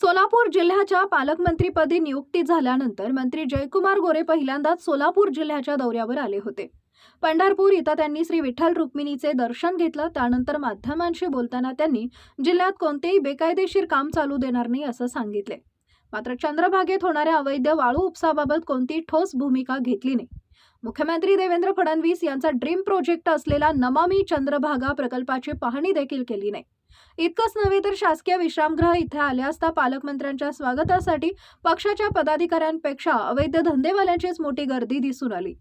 सोलापूर जिल्ह्याच्या पालकमंत्रीपदी नियुक्ती झाल्यानंतर मंत्री जयकुमार गोरे पहिल्यांदाच सोलापूर जिल्ह्याच्या दौऱ्यावर आले होते. पंढरपूर इथं त्यांनी श्री विठ्ठल रुक्मिणीचे दर्शन घेतलं त्यानंतर माध्यमांशी बोलताना त्यांनी जिल्ह्यात कोणतेही बेकायदेशीर काम चालू देणार नाही असं सांगितले. मात्र चंद्रभागेत होणाऱ्या अवैध वाळू उपसाबाबत कोणती ठोस भूमिका घेतली नाही. मुख्यमंत्री देवेंद्र फडणवीस यांचा ड्रीम प्रोजेक्ट असलेला नमामी चंद्रभागा प्रकल्पाची पाहणी देखील केली नाही. इतकंच नव्हे तर शासकीय विश्रामगृह इथे आले असता पालकमंत्र्यांच्या स्वागतासाठी पक्षाच्या पदाधिकाऱ्यांपेक्षा अवैध धंदेवाल्यांचीच मोठी गर्दी दिसून आली.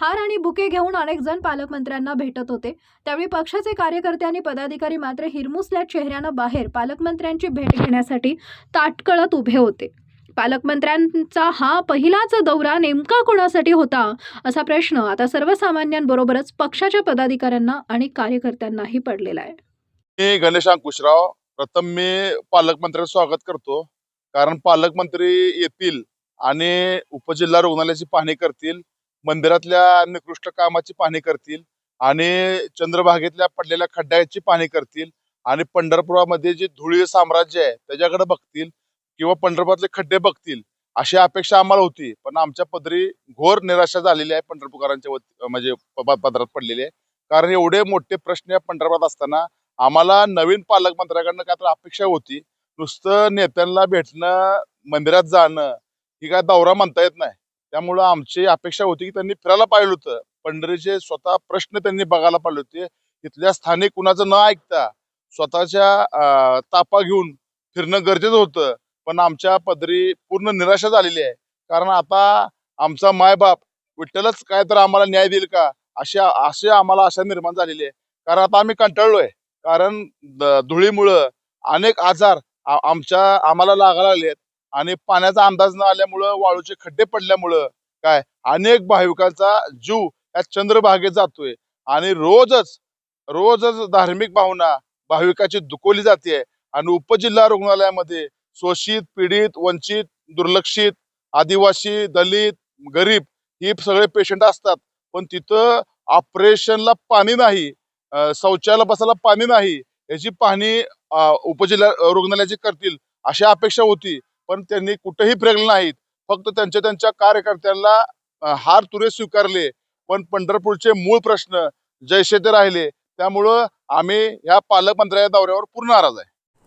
हार आणि बुके घेऊन अनेक जण पालकमंत्र्यांना भेटत होते. त्यावेळी पक्षाचे कार्यकर्ते आणि पदाधिकारी मात्र हिरमुसल्या चेहऱ्यानं बाहेर पालकमंत्र्यांची भेट घेण्यासाठी ताटकळत उभे होते. पालकमंत्र्यांचा हा पहिलाच दौरा नेमका कोणासाठी होता असा प्रश्न आता सर्वसामान्यांबरोबरच पक्षाच्या पदाधिकाऱ्यांना आणि कार्यकर्त्यांनाही पडलेला आहे. मी गणेश अंकुशराव. प्रथम मी पालकमंत्र्यांचं स्वागत करतो. कारण पालकमंत्री येतील आणि उपजिल्हा रुग्णालयाची पाहणी करतील मंदिरातल्या निकृष्ट कामाची पाहणी करतील आणि चंद्रभागेतल्या पडलेल्या खड्ड्याची पाहणी करतील आणि पंढरपुरामध्ये जे धुळी साम्राज्य आहे त्याच्याकडे बघतील किंवा पंढरपुरातले खड्डे बघतील अशी अपेक्षा आम्हाला होती. पण आमच्या पदरी घोर निराशा झालेली आहे पंढरपूरकरांच्या वती म्हणजे पदरात पडलेली आहे. कारण एवढे मोठे प्रश्न या पंढरपुरात असताना आम्हाला नवीन पालकमंत्र्याकडनं काय तर अपेक्षा होती. नुसतं नेत्यांना भेटणं मंदिरात जाणं ही काय दौरा म्हणता येत नाही. त्यामुळं आमची अपेक्षा होती की त्यांनी फिरायला पाहिलं होतं. पंढरीचे स्वतः प्रश्न त्यांनी बघायला पाहिजे होते. तिथल्या स्थानिक कुणाचं न ऐकता स्वतःच्या तापा घेऊन फिरणं गरजेचं होतं. पण आमच्या पदरी पूर्ण निराशा झालेली आहे. कारण आता आमचा मायबाप विठ्ठलच काय तर आम्हाला न्याय देईल का? अशा असे आम्हाला आशा निर्माण झालेली आहे. कारण आता आम्ही कंटाळलोय. कारण धुळीमुळं अनेक आजार आमच्या आम्हाला लागायला लागले आणि पाण्याचा अंदाज न आल्यामुळं वाळूचे खड्डे पडल्यामुळं काय अनेक भाविकांचा जीव या चंद्रभागेत जातोय. आणि रोजच रोजच धार्मिक भावना भाविकाची दुखवली जाते. आणि उपजिल्हा रुग्णालयामध्ये शोषित पीडित वंचित दुर्लक्षित आदिवासी दलित गरीब ही सगळे पेशंट असतात. पण तिथं ऑपरेशनला पाणी नाही. शौचालय बसायला पाणी नाही याची पाहणी उपजिल्हा रुग्णालयाची करतील अशी अपेक्षा होती. पण त्यांनी कुठेही फिरकले नाहीत. फक्त त्यांच्या त्यांच्या कार्यकर्त्यांना हार तुरे स्वीकारले. पण पंढरपूरचे मूळ प्रश्न जैसे ते राहिले. त्यामुळं आम्ही या पालकमंत्र्याच्या दौऱ्यावर पूर्ण नाराज आहे.